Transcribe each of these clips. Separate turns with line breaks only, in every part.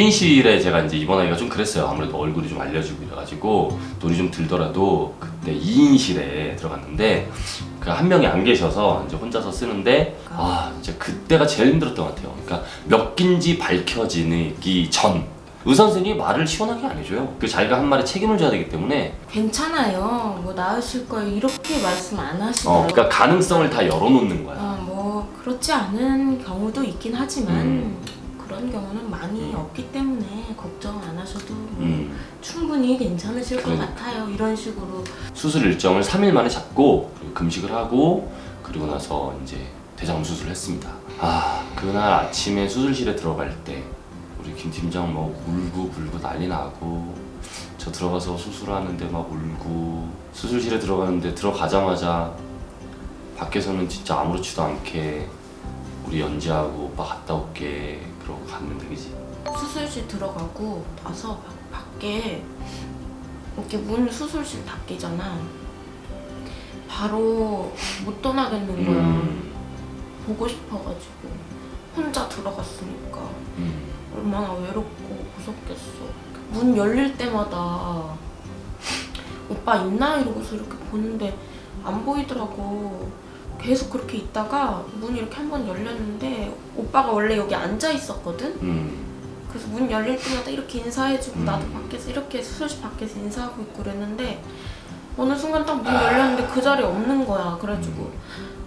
6인실에 제가 이제 입원하기가 좀 그랬어요. 아무래도 얼굴이 좀 알려지고 이래가지고 돈이 좀 들더라도 그때 2인실에 들어갔는데 그 한 명이 안 계셔서 이제 혼자서 쓰는데 아 진짜 그때가 제일 힘들었던 것 같아요. 그러니까 몇 끼인지 밝혀지기 전 의사 선생님이 말을 시원하게 안 해줘요. 그 자기가 한 말에 책임을 져야 되기 때문에
괜찮아요. 뭐 나으실 거예요. 이렇게 말씀 안
어,
하시더라고요.
그러니까 가능성을 다 열어놓는 거야.
어, 뭐 그렇지 않은 경우도 있긴 하지만
음.
그런 경우는 많이 없기 때문에 걱정 안 하셔도 뭐
음.
충분히 괜찮으실 것
그러니까.
같아요. 이런 식으로
수술 일정을 3일 만에 잡고 그리고 금식을 하고 그리고 나서 이제 대장암 수술을 했습니다. 아 그날 아침에 수술실에 들어갈 때 우리 김 팀장 뭐 울고 불고 난리 나고 저 들어가서 수술하는데 막 울고 수술실에 들어가는데 들어가자마자 밖에서는 진짜 아무렇지도 않게 우리 연지하고 오빠 갔다 올게 그러고 갔는데 그지?
수술실 들어가고 나서 바- 밖에 이렇게 문 수술실 닫기잖아. 바로 못 떠나겠는 거야.
음.
보고 싶어가지고 혼자 들어갔으니까
음.
얼마나 외롭고 무섭겠어. 문 열릴 때마다 오빠 있나 이러고서 이렇게 보는데 안 보이더라고. 계속 그렇게 있다가 문이 이렇게 한 번 열렸는데 오빠가 원래 여기 앉아 있었거든.
음.
그래서 문 열릴 때마다 이렇게 인사해주고
음.
나도 밖에서 이렇게 수술실 밖에서 인사하고 있고 그랬는데 어느 순간 딱 문 열렸는데 그 자리에 없는 거야. 그래가지고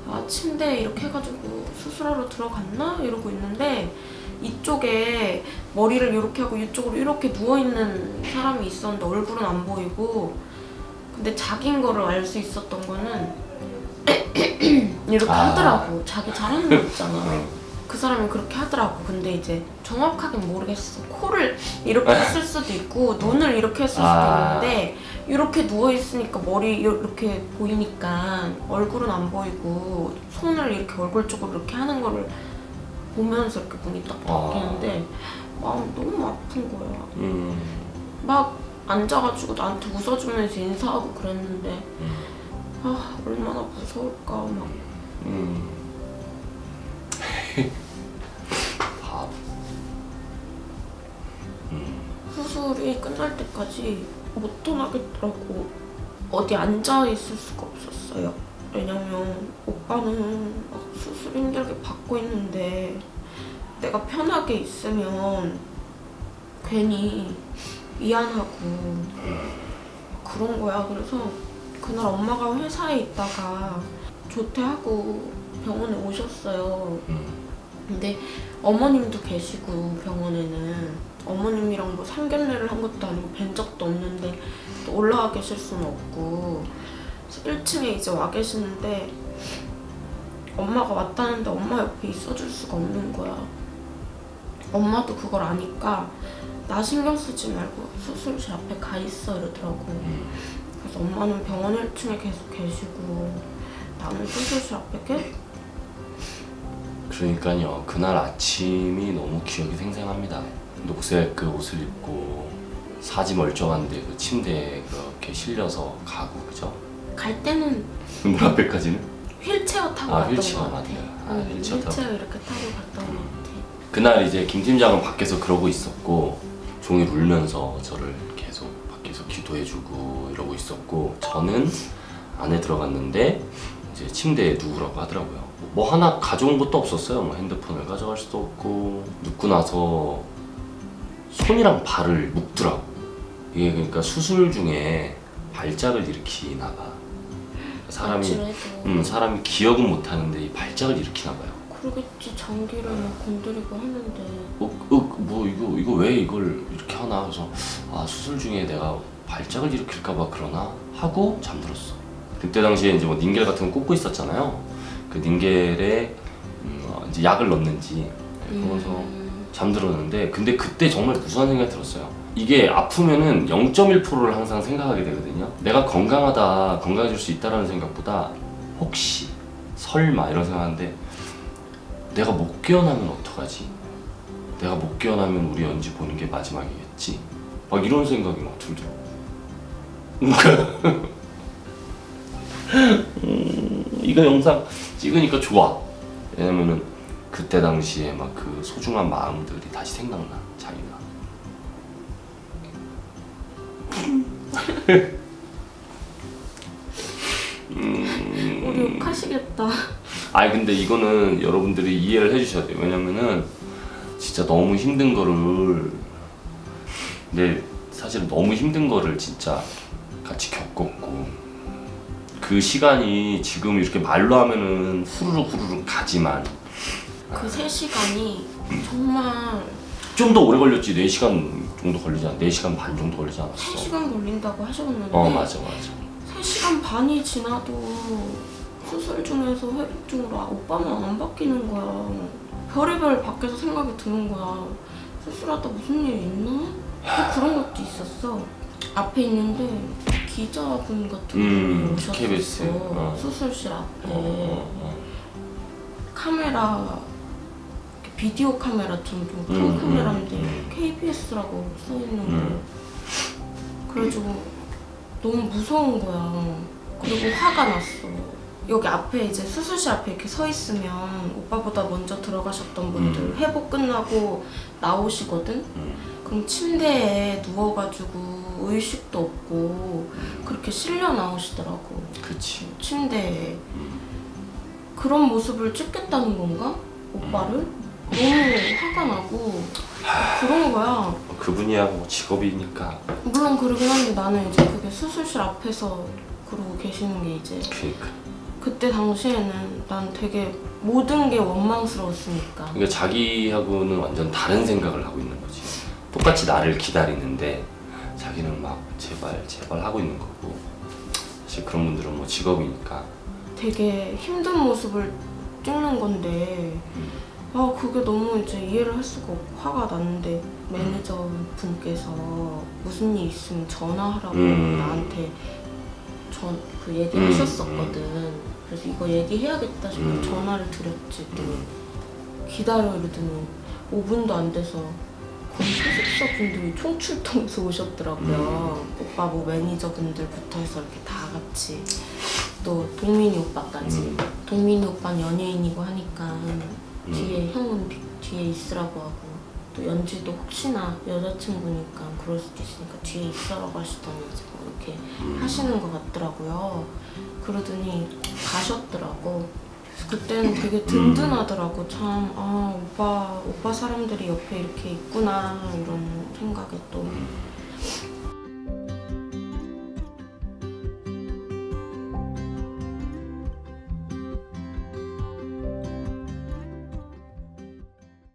아 침대에 이렇게 해가지고 수술하러 들어갔나 이러고 있는데 이쪽에 머리를 이렇게 하고 이쪽으로 이렇게 누워 있는 사람이 있었는데 얼굴은 안 보이고 근데 자기인 거를 알 수 있었던 거는 이렇게
아.
하더라고. 자기 잘하는 거 있잖아.
어.
그 사람이 그렇게 하더라고. 근데 이제 정확하게 모르겠어. 코를 이렇게 했을 수도 있고 눈을 이렇게 했을 수도
아.
있는데 이렇게 누워 있으니까 머리 이렇게 보이니까 얼굴은 안 보이고 손을 이렇게 얼굴 쪽으로 이렇게 하는 거를 보면서 이렇게 눈이 딱
아.
바뀌는데 마음 너무 아픈 거야.
음.
막 앉아가지고 나한테 웃어주면서 인사하고 그랬는데
음.
아 얼마나 무서울까 막
음. 음.
수술이 끝날 때까지 못 떠나겠더라고. 어디 앉아 있을 수가 없었어요. 왜냐면 오빠는 막 수술 힘들게 받고 있는데 내가 편하게 있으면 괜히 미안하고 그런 거야. 그래서 그날 엄마가 회사에 있다가 조퇴하고 병원에 오셨어요.
음.
근데 어머님도 계시고 병원에는 어머님이랑 뭐 상견례를 한 것도 아니고 뵌 적도 없는데 또 올라와 계실 수는 없고 그래서 1층에 이제 와 계시는데 엄마가 왔다는데 엄마 옆에 있어줄 수가 없는 거야. 엄마도 그걸 아니까 나 신경 쓰지 말고 수술실 앞에 가 있어 이러더라고.
음.
그래서 엄마는 병원 1층에 계속 계시고 나는 수술실 앞에 계속
그러니까요. 그날 아침이 너무 기억이 생생합니다. 녹색 그 옷을 입고 사지 멀쩡한데 그 침대에 그렇게 실려서 가고 그죠?
갈 때는
문 앞에까지는?
휠체어 타고
아,
갔던
휠체어
것 같아.
맞네요. 아,
응,
휠체어
휠체어,
타고.
이렇게 타고 갔던 것 같아.
그날 이제 김 팀장은 밖에서 그러고 있었고 종일 울면서 저를 기도해주고 이러고 있었고 저는 안에 들어갔는데 이제 침대에 누우라고 하더라고요. 뭐 하나 가져온 것도 없었어요. 뭐 핸드폰을 가져갈 수도 없고 눕고 나서 손이랑 발을 묶더라고. 이게 그러니까 수술 중에 발작을 일으키나 봐. 사람이 음, 사람이 기억은 못 하는데 이 발작을 일으키나 봐요.
그러겠지 전기를 막 건드리고 하는데
어, 어, 뭐 이거 이거 왜 이걸 이렇게 하나 그래서 아 수술 중에 내가 발작을 일으킬까봐 그러나 하고 잠들었어. 그때 당시에 이제 뭐 닌겔 같은 거 꽂고 있었잖아요. 그 닌겔에 음, 어, 이제 약을 넣는지 그러면서
음,
잠들었는데 근데 그때 정말 무수한 생각이 들었어요. 이게 아프면은 0.1%를 항상 생각하게 되거든요. 내가 건강하다, 건강해질 수 있다라는 생각보다 혹시 설마 이런 생각하는데 내가 못 깨어나면 어떡하지? 내가 못 깨어나면 우리 연지 보는 게 마지막이겠지. 막 이런 생각이 막 들더라고. 음, 이거 영상 찍으니까 좋아. 왜냐면은 그때 당시에 막 그 소중한 마음들이 다시 생각나 자기가.
음, 욕하시겠다.
아니 근데 이거는 여러분들이 이해를 해주셔야 돼요. 왜냐면은 진짜 너무 힘든 거를 네, 근데 사실 너무 힘든 거를 진짜 같이 겪었고 그 시간이 지금 이렇게 말로 하면은 후루룩 후루룩 가지만
그세 시간이 정말
좀 더 오래 걸렸지 4시간 정도 걸리지 않아 4시간 반 정도 걸리지 않았어
3시간 걸린다고 하셨는데
어 맞아 맞아
3시간 반이 지나도 수술 중에서 회복 중으로 아, 오빠는 안 바뀌는 거야. 별의별 밖에서 생각이 드는 거야. 수술하다 무슨 일 있나? 또 그런 것도 있었어. 앞에 있는데 기자분 같은
음,
분이 오셨었어.
KBS. 어.
수술실 앞에
어, 어,
카메라 이렇게 비디오 카메라처럼 좀 큰
음,
카메라인데
음,
KBS라고 써 있는 거.
음.
그래가지고 너무 무서운 거야. 그리고 화가 났어. 여기 앞에 이제 수술실 앞에 이렇게 서 있으면 오빠보다 먼저 들어가셨던 분들 회복 끝나고 나오시거든.
음.
그럼 침대에 누워가지고 의식도 없고 그렇게 실려 나오시더라고.
그치
침대에
음.
그런 모습을 찍겠다는 건가? 오빠를? 너무 화가 나고 그런 거야.
그분이야 뭐 직업이니까
물론 그러긴 한데 나는 이제 그게 수술실 앞에서 그러고 계시는 게 이제
그러니까
그때 당시에는 난 되게 모든 게 원망스러웠으니까
그러니까 자기하고는 완전 다른 생각을 하고 있는 거지. 똑같이 나를 기다리는데 자기는 막 제발 제발 하고 있는 거고. 사실 그런 분들은 뭐 직업이니까.
되게 힘든 모습을 찍는 건데
음.
아 그게 너무 이제 이해를 할 수가 없고 화가 났는데 매니저 분께서 무슨 일 있으면 전화하라고
음.
나한테 전그 얘기하셨었거든 그래서 이거 얘기해야겠다 싶어
음.
전화를 드렸지. 그랬더니 기다려 이러더니 5분도 안 돼서 거기 소속사 분들이 총출동해서 오셨더라고요. 오빠 뭐 매니저분들부터 해서 이렇게 다 같이. 또 동민이 오빠까지
음.
동민이 오빠는 연예인이고 하니까
음.
뒤에 형은 뒤- 뒤에 있으라고 하고 또 연지도 혹시나 여자친구니까 그럴 수도 있으니까 뒤에 있으라고 하시더니 뭐 이렇게
음.
하시는 것 같더라고요. 그러더니 가셨더라고. 그래서 그때는 되게 든든하더라고. 참, 아, 오빠, 오빠 사람들이 옆에 이렇게 있구나, 이런 생각에 또.